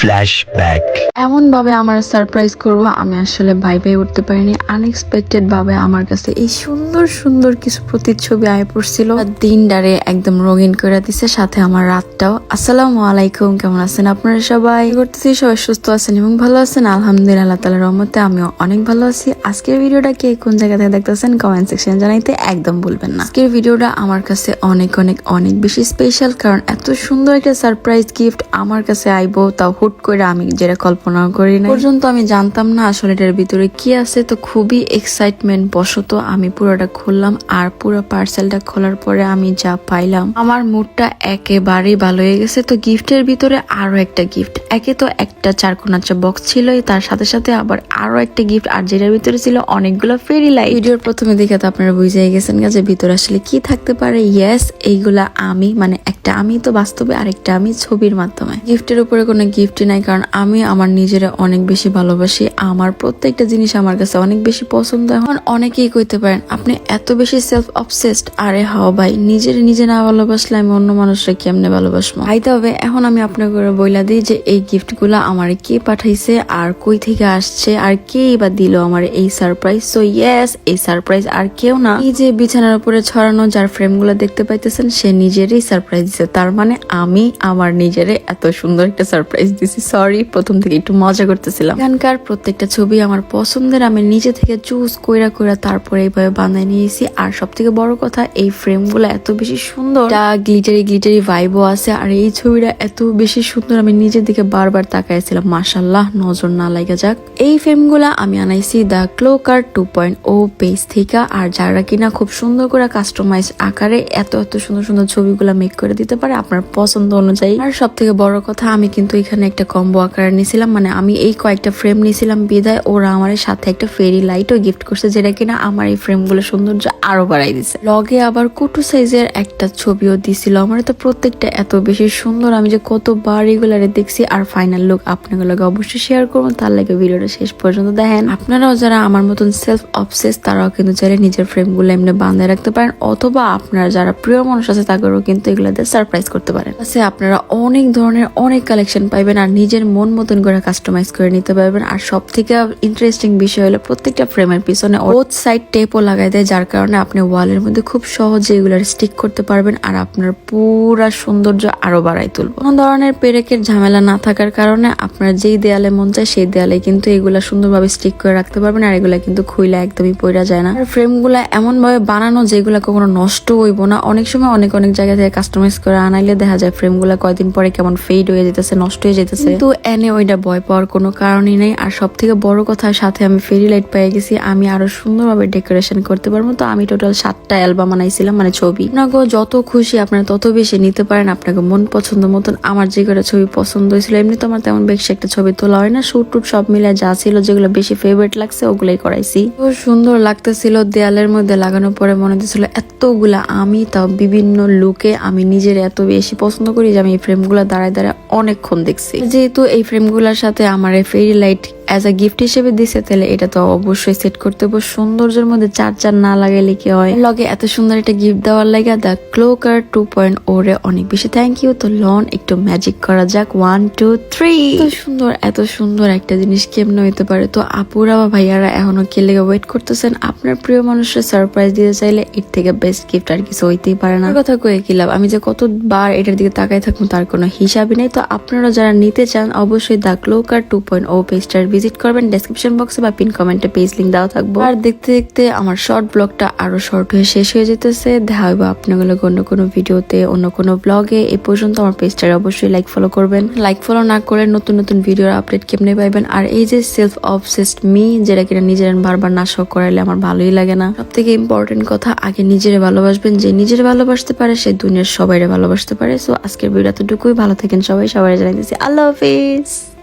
Flashback. এমন ভাবে আমার সারপ্রাইজ করব, আমি আসলে ভাই ভাই উঠতে পারিনি। আনএক্সপেক্টেড ভাবে আমার কাছে এই সুন্দর সুন্দর কিছু প্রতিচ্ছবি আয় পড়ছিল। আর দিনটারে একদম রঙিন করে দিছে, সাথে আমার রাতটাও। আসসালামু আলাইকুম, কেমন আছেন আপনারা সবাই? করতেছি সবাই সুস্থ আছেন এবং ভালো আছেন। আলহামদুলিল্লাহ তালার রহমতে আমিও অনেক ভালো আছি। আজকের ভিডিওটা কে কোন জায়গা থেকে দেখতেছেন কমেন্ট সেকশন জানাইতে একদম ভুলবেন না। আজকের ভিডিওটা আমার কাছে অনেক অনেক অনেক বেশি স্পেশাল কারণ এত সুন্দর একটা সারপ্রাইজ গিফট আমার কাছে আইবো, তাও হুট করে আমি যেটা কল্পনা করি না পর্যন্ত আমি জানতাম না আসলে এটার ভিতরে কি আছে। তো খুবই এক্সাইটমেন্ট বশত আমি পুরোটা খুললাম আর পুরো পার্সেলটা খোলার পরে আমি যা পাইলাম, আমার মুডটা একেবারেই ভালো হয়ে গেছে। তো গিফটের ভিতরে আরও একটা গিফট একে তো একটা চারকোনাচা বক্স ছিলই, তার সাথে সাথে আবার আরও একটা গিফট আর যেটার ভিতরে ছিল অনেকগুলো ফেরি লাইট ভিডিওর প্রথমে দেখে তো আপনারা বুঝে গেছেন যে ভিতরে আসলে কি থাকতে পারে। ইয়েস এইগুলা আমি মানে একটা আমি তো বাস্তবে আরেকটা আমি ছবির মাধ্যমে। গিফটের উপরে কোনো গিফটই নাই, কারণ আমি আমার নিজের অনেক বেশি ভালোবাসি। আমার প্রত্যেকটা জিনিস আমার কাছে অনেক বেশি পছন্দ। এখন অনেকেই কইতে পারেন, আপনি এত বেশি সেলফ অবসেসড আরে হাও ভাই, নিজের নিজে না ভালোবাসলে আমি অন্য মানুষরা কেমনে ভালোবাসবো? ভাই, তবে এখন আমি আপনাকে বইলা দিই যে এই গিফটগুলা আমার কে পাঠাইছে, আর কই থেকে আসছে, আর কে বা দিল আমার এই সারপ্রাইজ সো ইয়েস এই সারপ্রাইজ আর কেউ না। এই যে বিছানার উপরে ছড়ানো যার ফ্রেমগুলো দেখতে পাইতেছেন, সে নিজেরই সারপ্রাইজ দিছে। তার মানে আমি আমার নিজেরে এত সুন্দর একটা সারপ্রাইজ দিছি। সরি প্রথম থেকে একটু মজা করতেছিলাম। এখানকার প্রত্যেকটা ছবি আমার পছন্দের, আমি নিজে থেকে চুজ কইরা কইরা তারপরে এইভাবে বানাই নিয়েছি। আর সব থেকে বড় কথা, এই ফ্রেম এত বেশি সুন্দর। গ্লিটারি গ্লিটারি ভাইবও আছে, আর এই ছবিটা এত বেশি সুন্দর, আমি নিজের দিকে বারবার তাকাইছিলাম। মাসাল্লাহ নজর না লাগা যাক। এই ফ্রেমগুলা আমি আনাইছি the Clocker two point O page থেকে, আর যারা কিনা খুব সুন্দর করে কাস্টমাইজ আকারে এত এত সুন্দর সুন্দর ছবিগুলো মেক করে দিতে পারে, আপনার পছন্দ অনুযায়ী। আর সব থেকে বড় কথা, আমি কিন্তু এখানে একটা কম্বো আকারে নিয়েছিলাম। মানে আমি এই কয়েকটা ফ্রেম নিয়েছিলাম বিদায়। ওরা আমার সাথে একটা ফেরি লাইটও গিফট করছে, যেটা কিনা আমার এই ফ্রেমগুলো সৌন্দর্য আরও বাড়াই দিছে। লগে আবার কুটু সাইজের একটা ছবিও দিছিল আমার। তো প্রত্যেকটা এত বেশি সুন্দর। আমি যে কতবার এগুলারে দেখছি আর ফাইনাল লুক আপনাগুলোকে অবশ্যই শেয়ার করব। তার লাগে ভিডিওটা শেষ পর্যন্ত দেখেন। আপনারাও যারা আমার মতন সেলফ অবসেস তারাও কিন্তু চাইলে নিজের ফ্রেমগুলো এমনি বাঁধায় রাখতে পারেন। অথবা আপনারা যারা প্রিয় মানুষ আছে, তাদেরও কিন্তু এগুলাতে সারপ্রাইজ করতে পারেন। আপনারা অনেক ধরনের অনেক কালেকশন পাইবেন আর নিজের মন মতন করে কাস্টমাইজ করে নিতে পারবেন। আর সব থেকে ইন্টারেস্টিং বিষয় হলো প্রত্যেকটা ফ্রেমের পিছনে বোথ সাইড টেপও লাগাই দেয়, যার কারণে আপনি ওয়ালের মধ্যে খুব সহজে এগুলার স্টিক করতে পারবেন আর আপনার পুরা সৌন্দর্য আরও বাড়াই তুলবে। কোনো ধরনের পেরেকের ঝামেলা না থাকার কারণে আপনার যেই দেয়ালে মন চায় সেই দেয়ালে কিন্তু এগুলা সুন্দরভাবে স্টিক করে রাখতে পারবেন আর এগুলা কিন্তু খুইলে একদমই পইরা যায় না। আর ফ্রেমগুলা এমন ভাবে বানানো যেগুলা কখনো নষ্ট হইব না। অনেক সময় অনেক অনেক জায়গা থেকে কাস্টমাইজ করে আনাইলে দেখা যায় ফ্রেমগুলা কয়দিন পরে কেমন ফেড হয়ে যেতেছে, নষ্ট হয়ে যেতেছে। কিন্তু এনে ওইটা ভয় পাওয়ার কোনো কারণই নেই। আর সব থেকে বড় কথা, সাথে আমি ফেরি লাইট পেয়ে গেছি। আমি আরও সুন্দরভাবে ডেকোরেশন করতে পারব। তো আমি টোটাল সাতটা অ্যালবাম বানাইছিলাম মানে ছবি। আপনাকে যত খুশি আপনারা তত বেশি নিতে পারেন। আপনাকে মন পছন্দ মতন, আমার যে কটা ছবি পছন্দ হয়েছিল, এমনি তো আমার তেমন বেশি একটা ছবি তোলা হয় না। শুট টুট সব মিলে যা ছিল, যেগুলো বেশি ফেভারিট লাগছে, ওগুলাই করাইছি। খুব সুন্দর লাগতেছিল, দেয়ালের মধ্যে লাগানোর পরে মনে হচ্ছিল এতগুলা আমি তাও বিভিন্ন লুকে আমি নিজের এত বেশি পছন্দ করি যে আমি এই ফ্রেমগুলো দাঁড়ায় দাঁড়ায় অনেকক্ষণ দেখছি। যেহেতু এই ফ্রেমগুলোর সাথে আমার এই fairy light as a gift হিসেবে দিছে, তাহলে এটা তো অবশ্যই সেট করতে হবে। সৌন্দর্যের মধ্যে চার চার না লাগাইলে কি হয়? লগে এত সুন্দর একটা গিফট দেওয়ার লাগে the clocker two point O রে অনেক বেশি থ্যাংক ইউ তো লন, একটু ম্যাজিক করা যাক। ওয়ান টু থ্রি সুন্দর, এত সুন্দর একটা জিনিস কেমনে হইতে পারে? তো আপুরা বা ভাইয়ারা এখনও কে লেগে ওয়েট করতেছেন? আপনার প্রিয় মানুষের সারপ্রাইজ দিতে চাইলে এর থেকে বেস্ট গিফট আর কিছু হইতেই পারে না। কথা কয়ে কি লাভ? আমি যে কতবার এটার দিকে তাকাই থাকব তার কোনো হিসাবই নেই। তো আপনারা যারা নিতে চান, অবশ্যই the Clocker two point O পেজটার visit করবেন ডেসক্রিপশন বক্সে বা পিন কমেন্টে পেজ লিঙ্ক দেওয়া থাকব। আর দেখতে দেখতে আমার শর্ট ব্লগটা আরও শর্ট হয়ে শেষ হয়ে যেতেছে। দেখা হইব আপনাগুলো অন্য কোনো ভিডিওতে অন্য কোনো ব্লগে এই পর্যন্ত আমার পেজটার অবশ্যই লাইক ফলো করবেন। লাইক ফলো না করে নতুন নতুন ভিডিওর আপডেট কেমনে পাইবেন? আর এই যে সেলফ অবসেসড মি যেটা কিনা নিজের বারবার না শখ করাইলে আমার ভালোই লাগে না। সব থেকে ইম্পর্টেন্ট কথা, আগে নিজেরে ভালোবাসবেন। যে নিজের ভালোবাসতে পারে, সে দুনিয়ার সবাইরে ভালোবাসতে পারে। সো আজকের ভিডিও এতটুকুই। ভালো থাকেন সবাই। সবাই জানাই দিচ্ছি আল্লাহ হাফিজ।